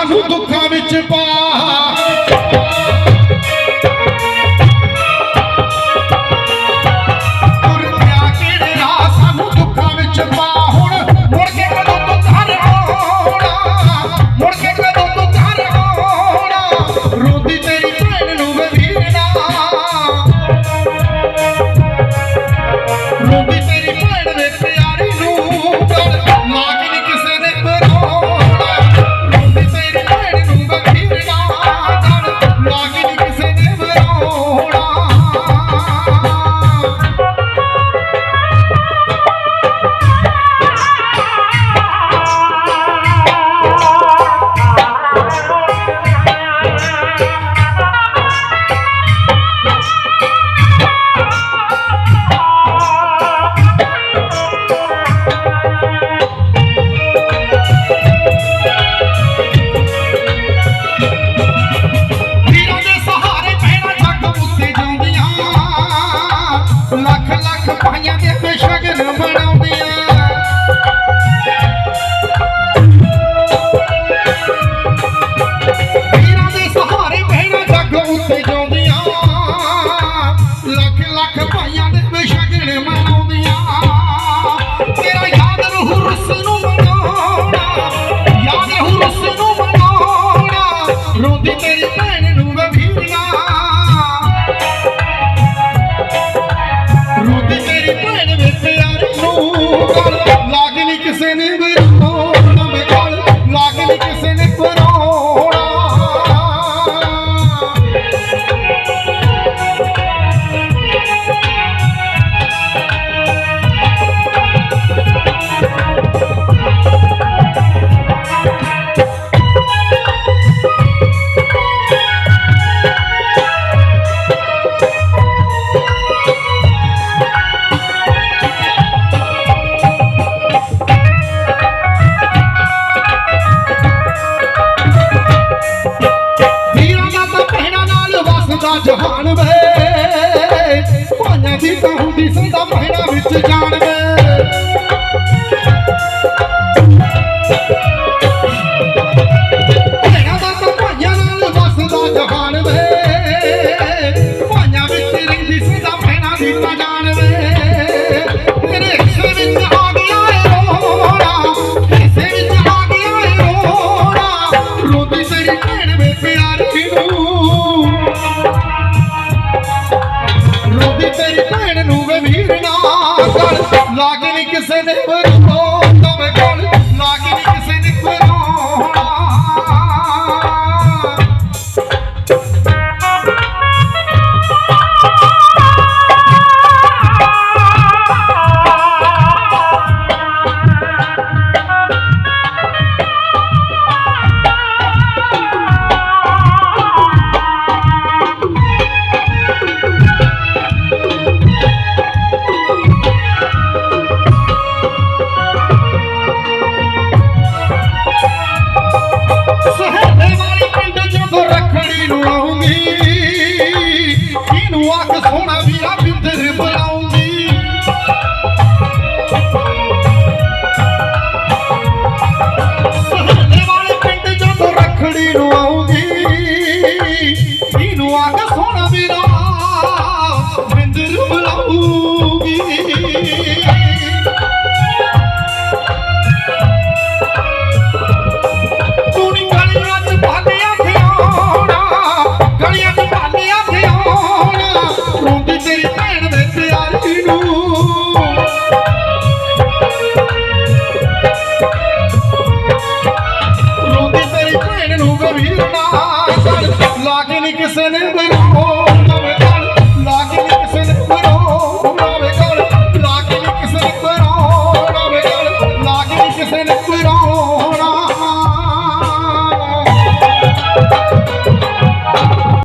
ਸਾਨੂੰ ਦੁੱਖਾਂ ਵਿੱਚ ਪਾ। ਲੱਖ ਲੱਖ ਪਾਈਆਂ ਦੇ ਨੇ ਮੇਰੀ ਨਾ ਮੇ ਕੋਲ। ਲਾਗ ਕਿਸੇ ਨੇ ਵਿੱਚ ਜਾਣਵੇ ਵਿੱਚ ਰਹਿੰਦੀ ਦਾ ਭੈਣਾ ਦੀ ਭੈਣ ਵੇ ਪਿਆਰ ਨੂੰ ਤੇਰੀ ਭੈਣ ਨੂੰ ਵੇ ਵੀਰ ਨਾ தெய்வம் 我个怂毛逼！নবীকে চেনেন